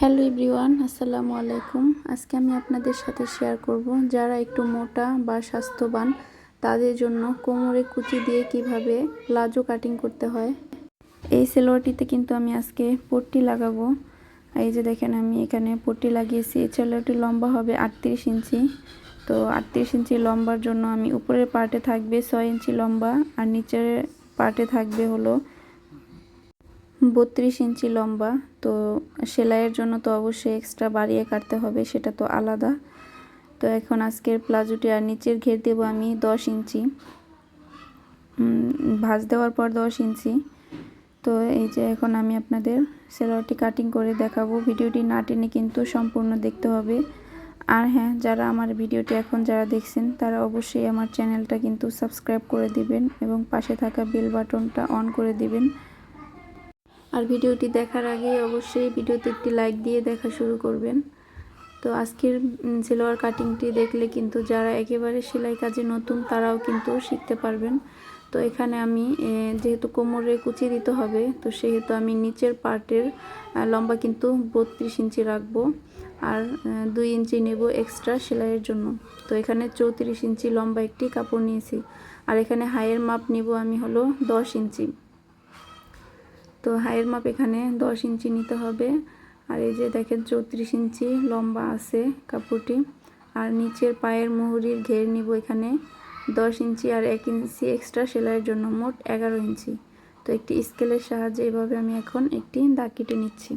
Hello everyone, আসসালামু আলাইকুম। আজকে আমি আপনাদের সাথে শেয়ার করব যারা একটু মোটা বা স্বাস্থ্যবান, তাদের জন্য কোমরে কুচি দিয়ে কীভাবে প্লাজো কাটিং করতে হয়। এই সেলোয়ারটিতে কিন্তু আমি আজকে পট্টি লাগাবো। এই যে দেখেন, আমি এখানে পট্টি লাগিয়েছি। এই সেলোয়ারটি লম্বা হবে আটত্রিশ ইঞ্চি। তো আটত্রিশ ইঞ্চি লম্বার জন্য আমি উপরের পার্টে থাকবে ছয় ইঞ্চি লম্বা আর নিচের পার্টে থাকবে হলো বত্রিশ ইঞ্চি লম্বা, তো সেলাইয়ের জন্য তো অবশ্যই এক্সট্রা বাড়িয়ে কাটতে হবে, সেটা তো আলাদা। তো এখন আজকের প্লাজোটি, আর নিচের ঘের দেবো আমি দশ ইঞ্চি। ভাঁজ দেওয়ার পর দশ ইঞ্চি। তো এই যে এখন আমি আপনাদের সেলোয়ারটি কাটিং করে দেখাবো। ভিডিওটি না টেনে কিন্তু সম্পূর্ণ দেখতে হবে। আর হ্যাঁ যারা আমার ভিডিওটি এখন যারা দেখছেন, তারা অবশ্যই আমার চ্যানেলটা কিন্তু সাবস্ক্রাইব করে দিবেন এবং পাশে থাকা বেল বাটনটা অন করে দিবেন। আর ভিডিওটি দেখার আগে অবশ্যই ভিডিওতে একটি লাইক দিয়ে দেখা শুরু করবেন। তো আজকের সেলোয়ার কাটিংটি দেখলে কিন্তু যারা একেবারে সেলাই কাজে নতুন, তারাও কিন্তু শিখতে পারবেন। তো এখানে আমি যেহেতু কোমরে কুচি দিতে হবে, তো সেহেতু আমি নিচের পার্টের লম্বা কিন্তু বত্রিশ ইঞ্চি রাখব আর দুই ইঞ্চি নেব এক্সট্রা সেলাইয়ের জন্য। তো এখানে চৌত্রিশ ইঞ্চি লম্বা একটি কাপড় নিয়েছি। আর এখানে হাইয়ের মাপ নিব আমি হলো দশ ইঞ্চি। তো হাইয়ের মাপ এখানে দশ ইঞ্চি নিতে হবে। আর এই যে দেখেন চৌত্রিশ ইঞ্চি লম্বা আছে কাপড়টি। আর নিচের পায়ের মুহুরির ঘের নিব এখানে দশ ইঞ্চি আর এক ইঞ্চি এক্সট্রা সেলাইয়ের জন্য মোট এগারো ইঞ্চি। তো একটি স্কেলের সাহায্যে এভাবে আমি এখন একটি দাগ কেটে নিচ্ছি।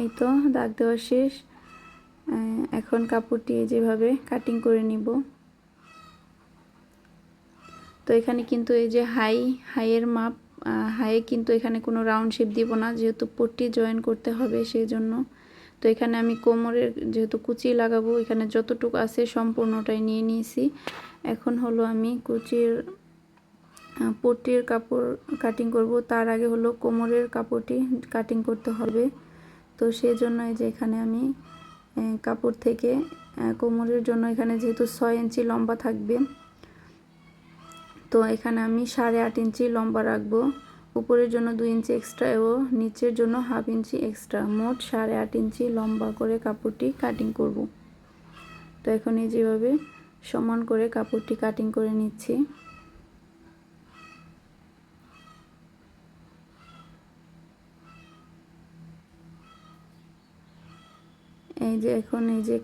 এই তো দাগ দেওয়া শেষ। এখন কাপড়টি যেভাবে কাটিং করে নিব। তো এখানে কিন্তু এই যে হাই, হাইয়ের মাপ হাইয়ে কিন্তু এখানে কোনো রাউন্ড শেপ দিব না, যেহেতু পট্টি জয়েন করতে হবে সেই জন্য তো এখানে আমি কোমরের যেহেতু কুচি লাগাবো, এখানে যতটুকু আছে সম্পূর্ণটাই নিয়ে নিয়েছি। এখন হলো আমি কুচির পট্টির কাপড় কাটিং করব, তার আগে হলো কোমরের কাপড়টি কাটিং করতে হবে। তো সেই জন্য এই যে এখানে আমি কাপড় থেকে কোমরের জন্য এখানে যেহেতু ছয় ইঞ্চি লম্বা থাকবে তো এখানে আমি সাড়ে আট ইঞ্চি লম্বা রাখব। উপরের জন্য দুই ইঞ্চি এক্সট্রা ও নিচের জন্য হাফ ইঞ্চি এক্সট্রা মোট সাড়ে আট ইঞ্চি লম্বা করে কাপড়টি কাটিং করব। তো এখন এই যেভাবে সমান করে কাপড়টি কাটিং করে নিচ্ছি। এই যে এখন এই যে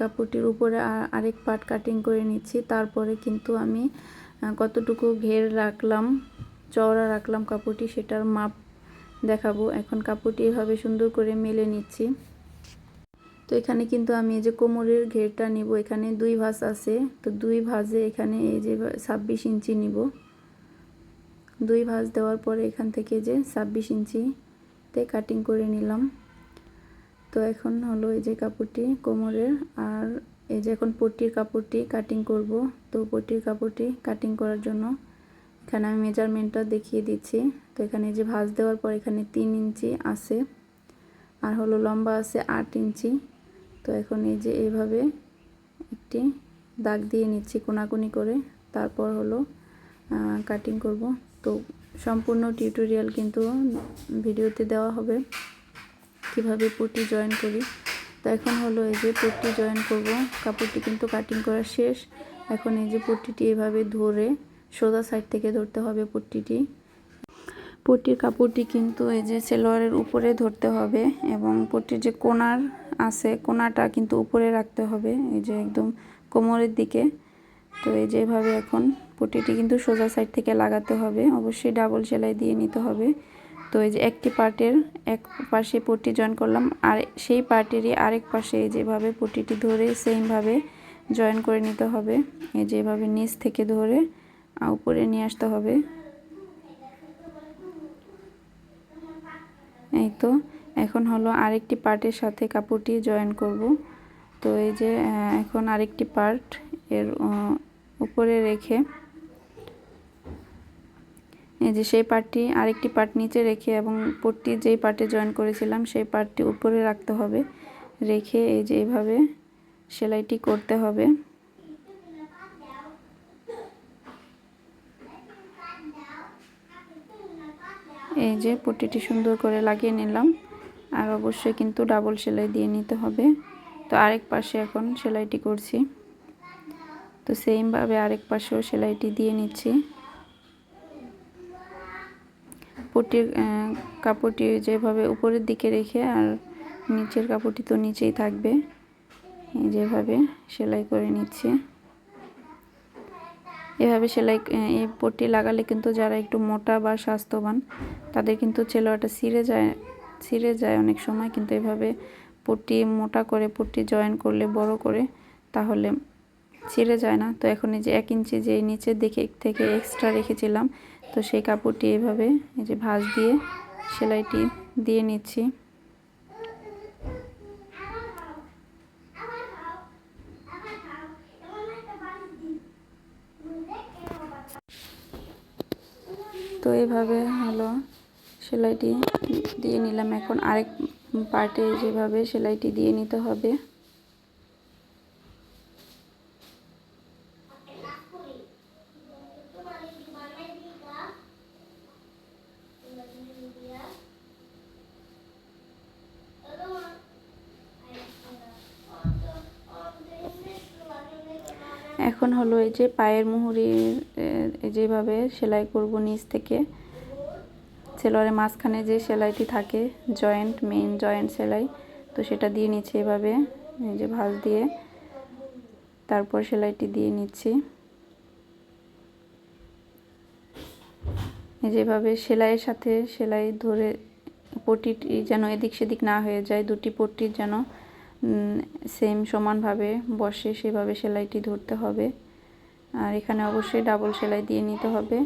কাপড়টির উপরে আরেক পার্ট কাটিং করে নিচ্ছি। তারপরে কিন্তু আমি কতটুকু ঘের রাখলাম, চওড়া রাখলাম কাপড়টি সেটার মাপ দেখাবো। এখন কাপড়টি এভাবে সুন্দর করে মেলে নিচ্ছি। তো এখানে কিন্তু আমি এই যে কোমরের ঘেরটা নিব, এখানে দুই ভাঁজ আছে। তো দুই ভাঁজে এখানে এই যে ছাব্বিশ ইঞ্চি নিব। দুই ভাঁজ দেওয়ার পরে এখান থেকে যে ছাব্বিশ ইঞ্চিতে কাটিং করে নিলাম। তো এখন হলো এই যে কাপড়টি কোমরের, আর এই যে এখন পট্টির কাপড়টি কাটিং করব। তো পট্টির কাপড়টি কাটিং করার জন্য এখানে আমি মেজারমেন্টটা দেখিয়ে দিচ্ছি। তো এখানে যে ভাঁজ দেওয়ার পর এখানে তিন ইঞ্চি আছে আর হলো লম্বা আছে আট ইঞ্চি। তো এখন এই যে এইভাবে একটি দাগ দিয়ে নিচ্ছি কোনাকুনি করে। তারপর হলো কাটিং করব। তো সম্পূর্ণ টিউটোরিয়াল কিন্তু ভিডিওতে দেওয়া হবে। কীভাবে পট্টি জয়েন করি এখন হলো এই যে পট্টি জয়েন করব। কাপড়টি কিন্তু কাটিং করা শেষ। এখন এই যে পট্টিটি এভাবে ধরে সোজা সাইড থেকে ধরতে হবে পট্টিটি। পট্টির কাপড়টি কিন্তু এই যে সেলোয়ারের উপরে ধরতে হবে এবং পট্টির যে কোনার আছে, কোনাটা কিন্তু উপরে রাখতে হবে, এই যে একদম কোমরের দিকে। তো এই যেভাবে এখন পট্টিটি কিন্তু সোজা সাইড থেকে লাগাতে হবে। অবশ্যই ডাবল সেলাই দিয়ে নিতে হবে। তো এই যে একটি পার্টের এক পাশে পট্টি জয়েন করলাম, আর সেই পার্টেরই আরেক পাশে যেভাবে পট্টিটি ধরে সেমভাবে জয়েন করে নিতে হবে। এই যেভাবে নিচ থেকে ধরে উপরে নিয়ে আসতে হবে। এই তো, এখন হলো আরেকটি পার্টের সাথে কাপড়টি জয়েন করব। তো এই যে এখন আরেকটি পার্ট এর উপরে রেখে এই যে সেই পার্টটি আরেকটি পার্ট নিচে রেখে এবং পট্টি যেই পার্টে জয়েন করেছিলাম, সেই পার্টটি উপরে রাখতে হবে। রেখে এই যে এইভাবে সেলাইটি করতে হবে। এই যে পট্টিটি সুন্দর করে লাগিয়ে নিলাম। আর অবশ্যই কিন্তু ডাবল সেলাই দিয়ে নিতে হবে। তো আরেক পাশে এখন সেলাইটি করছি। তো সেমভাবে আরেক পাশেও সেলাইটি দিয়ে নিচ্ছি। পট্টির কাপড়টি যেভাবে উপরের দিকে রেখে আর নিচের কাপড়টি তো নিচেই থাকবে। যেভাবে সেলাই করে নিচ্ছে। এভাবে সেলাই এই পট্টি লাগালে কিন্তু যারা একটু মোটা বা স্বাস্থ্যবান, তাদের কিন্তু চেলোয়াটা ছিঁড়ে যায় ছিঁড়ে যায় অনেক সময়। কিন্তু এভাবে পট্টি মোটা করে, পট্টি জয়েন করলে, বড় করে, তাহলে ছিঁড়ে যায় না। তো এখন এই যে এক ইঞ্চি যে নিচের দিকে থেকে এক্সট্রা রেখেছিলাম তো সেই কাপড়টি এভাবে এই যে ভাঁজ দিয়ে সেলাইটি দিয়ে নিচ্ছি। তো এভাবে হলো সেলাইটি দিয়ে নিলাম। এখন আরেক পার্টে যেভাবে সেলাইটি দিয়ে নিতে হবে। এখন হলো এই যে পায়ের মুহুরি যেভাবে সেলাই করব নিচ থেকে সেলোয়ারের মাঝখানে যে সেলাইটি থাকে, জয়েন্ট, মেইন জয়েন্ট সেলাই, তো সেটা দিয়ে নিচ্ছি এভাবে, এই যে ভাঁজ দিয়ে, তারপর সেলাইটি দিয়ে নিচ্ছি। যেভাবে সেলাইয়ের সাথে সেলাই ধরে, পট্টিটি যেন এদিক সেদিক না হয়ে যায়, দুটি পট্টির যেন সেম সমানভাবে বসে সেভাবে সেলাইটি ধরতে হবে। আর এখানে অবশ্যই ডাবল সেলাই দিয়ে নিতে হবে।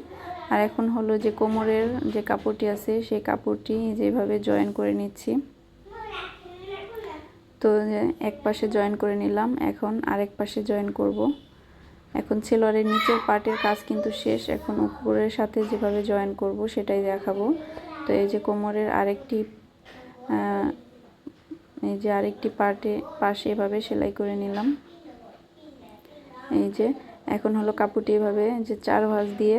আর এখন হলো যে কোমরের যে কাপড়টি আছে, সেই কাপড়টি যেভাবে জয়েন করে নিচ্ছি। তো এক পাশে জয়েন করে নিলাম, এখন আরেক পাশে জয়েন করব। এখন সেলোয়ারের নিচের পার্টের কাজ কিন্তু শেষ। এখন উপরের সাথে যেভাবে জয়েন করব, সেটাই দেখাবো। তো এই যে কোমরের আরেকটি এই যে আরেকটি পার্টে, পাশে এভাবে সেলাই করে নিলাম। এই যে এখন হলো কাপড়টি এভাবে যে চার ভাঁজ দিয়ে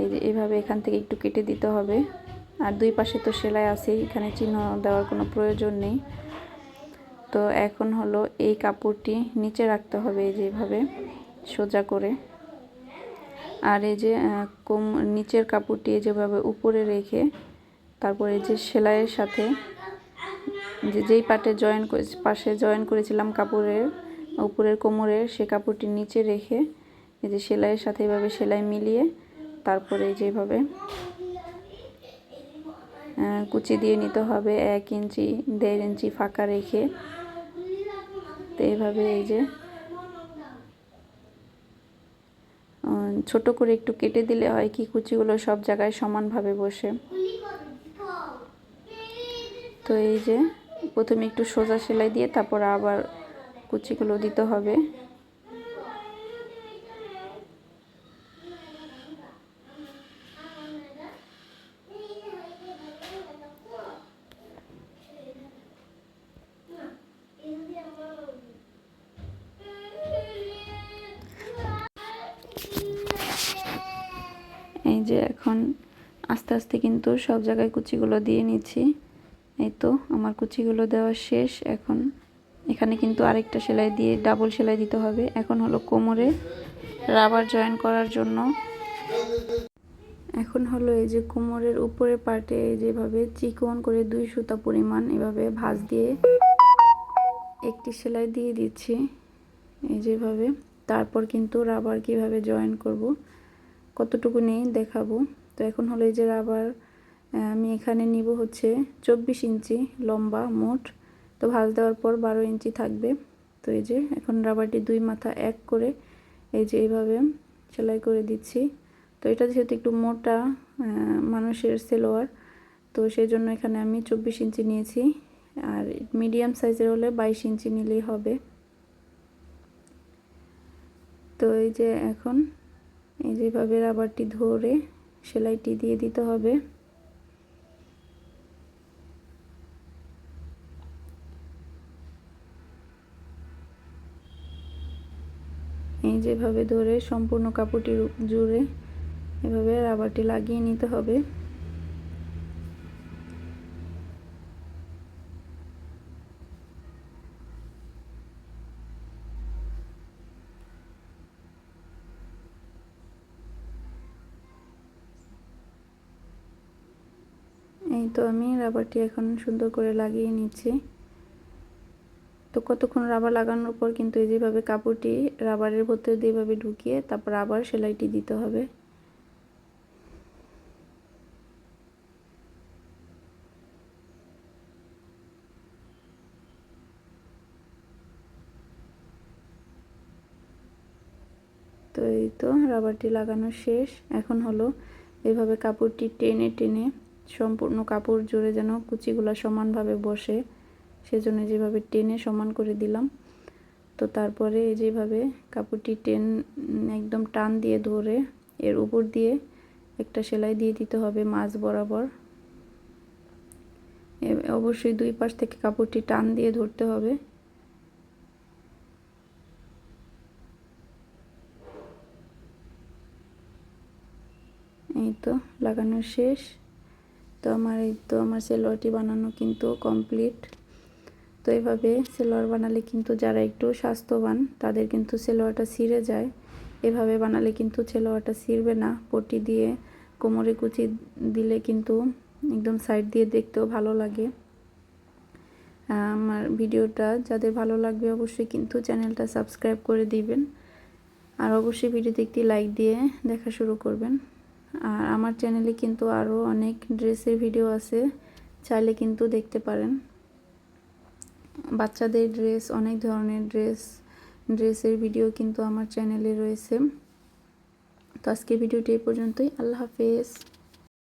এই যে এভাবে এখান থেকে একটু কেটে দিতে হবে। আর দুই পাশে তো সেলাই আছেই, এখানে চিহ্ন দেওয়ার কোনো প্রয়োজন নেই। তো এখন হলো এই কাপড়টি নিচে রাখতে হবে এই যেভাবে সোজা করে। আর এই যে কম, নিচের কাপড়টি যেভাবে উপরে রেখে তারপরে যে সেলাইয়ের সাথে যে যেই পাটে জয়েন পাশে জয়েন করেছিলাম কাপড়ের, উপরের কোমরের, সে কাপড়টি নিচে রেখে, এই যে সেলাইয়ের সাথে এভাবে সেলাই মিলিয়ে, তারপরে যেভাবে কুচি দিয়ে নিতে হবে, এক ইঞ্চি, দেড় ইঞ্চি ফাঁকা রেখে, তো এইভাবে এই যে ছোট করে একটু কেটে দিলে হয় কি কুচিগুলো সব জায়গায় সমানভাবে বসে। তো এই যে প্রথমে একটু সোজা সেলাই দিয়ে তারপর আবার কুচিগুলো দিতে হবে। এই যে এখন আস্তে আস্তে কিন্তু সব জায়গায় কুচিগুলো দিয়ে নিচ্ছি। এই তো, আমার কুচিগুলো দেওয়া শেষ। এখন এখানে কিন্তু আরেকটা সেলাই দিয়ে ডাবল সেলাই দিতে হবে। এখন হলো কোমরে রাবার জয়েন করার জন্য। এখন হলো এই যে কোমরের উপরে পার্টে যেভাবে চিকন করে দুই সুতা পরিমাণ এভাবে ভাঁজ দিয়ে একটি সেলাই দিয়ে দিচ্ছি। এই যেভাবে। তারপর কিন্তু রাবার কীভাবে জয়েন করব, কতটুকু নেই দেখাবো। তো এখন হলো এই যে রাবার আমি এখানে নিব হচ্ছে চব্বিশ ইঞ্চি লম্বা মোট। তো ভাজ দেওয়ার পর বারো ইঞ্চি থাকবে। তো এই যে এখন রাবারটি দুই মাথা এক করে এই যে এইভাবে সেলাই করে দিচ্ছি। তো এটা যেহেতু একটু মোটা মানুষের সেলোয়ার, তো সেই জন্য এখানে আমি চব্বিশ ইঞ্চি নিয়েছি। আর মিডিয়াম সাইজের হলে বাইশ ইঞ্চি নিলেই হবে। তো এই যে এখন এই যেভাবে রাবারটি ধরে সেলাইটি দিয়ে দিতে হবে। এই যেভাবে ধরে সম্পূর্ণ কাপড়টি জুড়ে এভাবে রাবারটি লাগিয়ে নিতে হবে। এই তো আমি রাবারটি এখন সুন্দর করে লাগিয়ে নিচ্ছি। তো কতক্ষণ রাবার লাগানোর পর কিন্তু এই যেভাবে কাপড়টি রাবারের ভেতরে দিয়ে এভাবে ঢুকিয়ে তারপর আবার সেলাইটি দিতে হবে। তো এই তো রাবারটি লাগানো শেষ। এখন হলো এভাবে কাপড়টি টেনে টেনে সম্পূর্ণ কাপড় জুড়ে যেন কুচিগুলো সমানভাবে বসে। সেজন্য যেভাবে টেনে সমান করে দিলাম। তো তারপরে যেভাবে কাপড়টি টেন একদম টান দিয়ে ধরে এর উপর দিয়ে একটা সেলাই দিয়ে দিতে হবে মাছ বরাবর। অবশ্যই দুই পাশ থেকে কাপড়টি টান দিয়ে ধরতে হবে। এই তো লাগানো শেষ। তো আমার এই তো আমার সেলোয়ারটি বানানো কিন্তু কমপ্লিট তো এইভাবে সেলোয়ার বানালে কিন্তু যারা একটু স্বাস্থ্যবান, তাদের কিন্তু সেলোয়ারটা ছিঁড়ে যায়। এভাবে বানালে কিন্তু সেলোয়ারটা ছিঁড়বে না। পটি দিয়ে কোমরে কুচি দিলে কিন্তু একদম সাইড দিয়ে দেখতেও ভালো লাগে। আমার ভিডিওটা যাদের ভালো লাগবে অবশ্যই কিন্তু চ্যানেলটা সাবস্ক্রাইব করে দিবেন। আর অবশ্যই ভিডিওতে একটি লাইক দিয়ে দেখা শুরু করবেন। আর আমার চ্যানেলে কিন্তু আরও অনেক ড্রেসের ভিডিও আছে, চাইলে কিন্তু দেখতে পারেন। বাচ্চাদের ড্রেস অনেক ধরনের ড্রেস ড্রেসের ভিডিও কিন্তু আমার চ্যানেলে রয়েছে। তো আজকে ভিডিওটি এই পর্যন্তই। আল্লাহ হাফেজ।